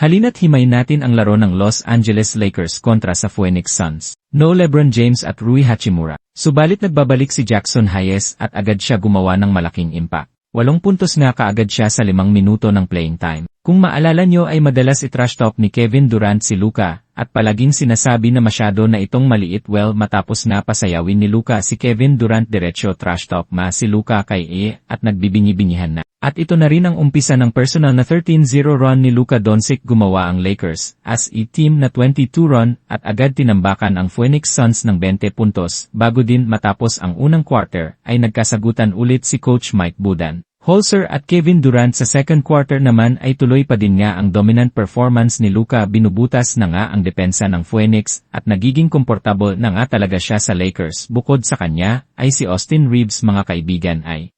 Halina't himay natin ang laro ng Los Angeles Lakers kontra sa Phoenix Suns. No LeBron James at Rui Hachimura. Subalit nagbabalik si Jackson Hayes at agad siya gumawa ng malaking impact. Walong puntos nga kaagad siya sa limang minuto ng playing time. Kung maalala nyo ay madalas i-trash talk ni Kevin Durant si Luka, at palaging sinasabi na masyado na itong maliit well matapos na pasayawin ni Luka si Kevin Durant diretso trash talk ma si Luka kay E at nagbibingi-bingihan na. At ito na rin ang umpisa ng personal na 13-0 run ni Luka Doncic gumawa ang Lakers as a team na 22 run at agad tinambakan ang Phoenix Suns ng 20 puntos bago din matapos ang unang quarter ay nagkasagutan ulit si Coach Mike Budan. Holzer at Kevin Durant sa second quarter naman ay tuloy pa din nga ang dominant performance ni Luka binubutas na nga ang depensa ng Phoenix at nagiging komportable na nga talaga siya sa Lakers. Bukod sa kanya ay si Austin Reeves mga kaibigan ay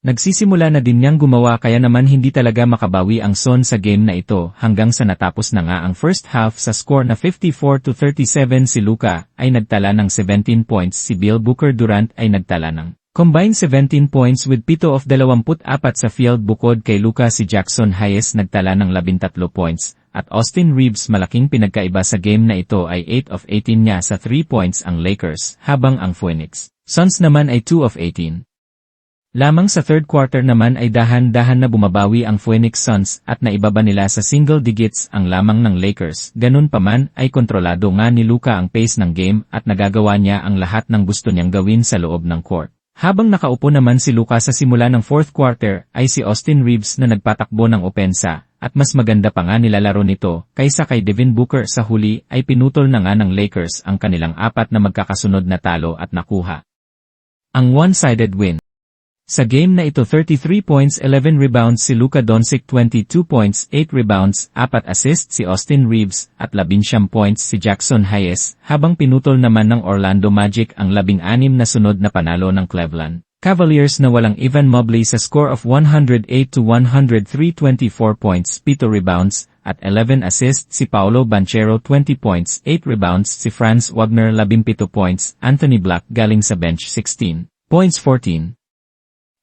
Nagsisimula na din niyang gumawa kaya naman hindi talaga makabawi ang Son sa game na ito hanggang sa natapos na nga ang first half sa score na 54 to 37 si Luka ay nagtala ng 17 points. Si Bill Booker Durant ay nagtala ng combined 17 points with pito of 24 sa field bukod kay Luka si Jackson Hayes nagtala ng 13 points at Austin Reeves malaking pinagkaiba sa game na ito ay 8 of 18 niya sa 3 points ang Lakers habang ang Phoenix Suns naman ay 2 of 18. Lamang sa third quarter naman ay dahan-dahan na bumabawi ang Phoenix Suns at naibaba nila sa single digits ang lamang ng Lakers. Ganun pa man ay kontrolado nga ni Luka ang pace ng game at nagagawa niya ang lahat ng gusto niyang gawin sa loob ng court. Habang nakaupo naman si Luka sa simula ng fourth quarter ay si Austin Reeves na nagpatakbo ng opensa at mas maganda pa nga nilalaro nito kaysa kay Devin Booker sa huli ay pinutol na nga ng Lakers ang kanilang apat na magkakasunod na talo at nakuha. Ang one-sided win. Sa game na ito 33 points 11 rebounds si Luka Doncic 22 points 8 rebounds 4 assists si Austin Reeves at 11 points si Jackson Hayes habang pinutol naman ng Orlando Magic ang 16 na sunod na panalo ng Cleveland. Cavaliers na walang Evan Mobley sa score of 108 to 103 24 points 7 rebounds at 11 assists si Paolo Banchero 20 points 8 rebounds si Franz Wagner 17 points Anthony Black galing sa bench 16 points 14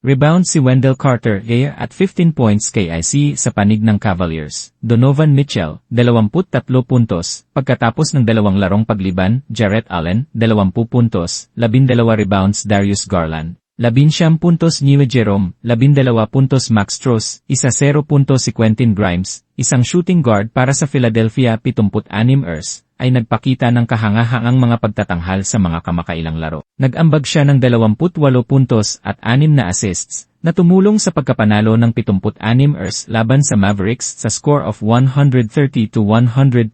Rebound si Wendell Carter A at 15 points kay IC sa panig ng Cavaliers. Donovan Mitchell, 23 puntos. Pagkatapos ng dalawang larong pagliban, Jarrett Allen, 20 puntos. 12 rebounds Darius Garland. 11 puntos New Jerome, 12 puntos Max Strauss, isa 0 puntos si Quentin Grimes, isang shooting guard para sa Philadelphia 76 ers, ay nagpakita ng kahangahangang mga pagtatanghal sa mga kamakailang laro. Nag-ambag siya ng 28 puntos at 6 na assists, na tumulong sa pagkapanalo ng 76 ers laban sa Mavericks sa score of 130 to 125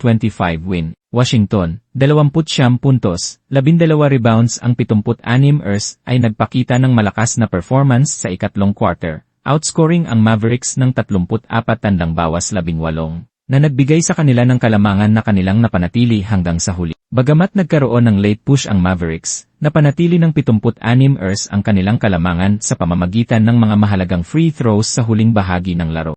win. Washington, 20 puntos, 12 rebounds ang 76 ers ay nagpakita ng malakas na performance sa ikatlong quarter, outscoring ang Mavericks ng 34 tandang bawas 18 na nagbigay sa kanila ng kalamangan na kanilang napanatili hanggang sa huli. Bagamat nagkaroon ng late push ang Mavericks, napanatili ng 76 ers ang kanilang kalamangan sa pamamagitan ng mga mahalagang free throws sa huling bahagi ng laro.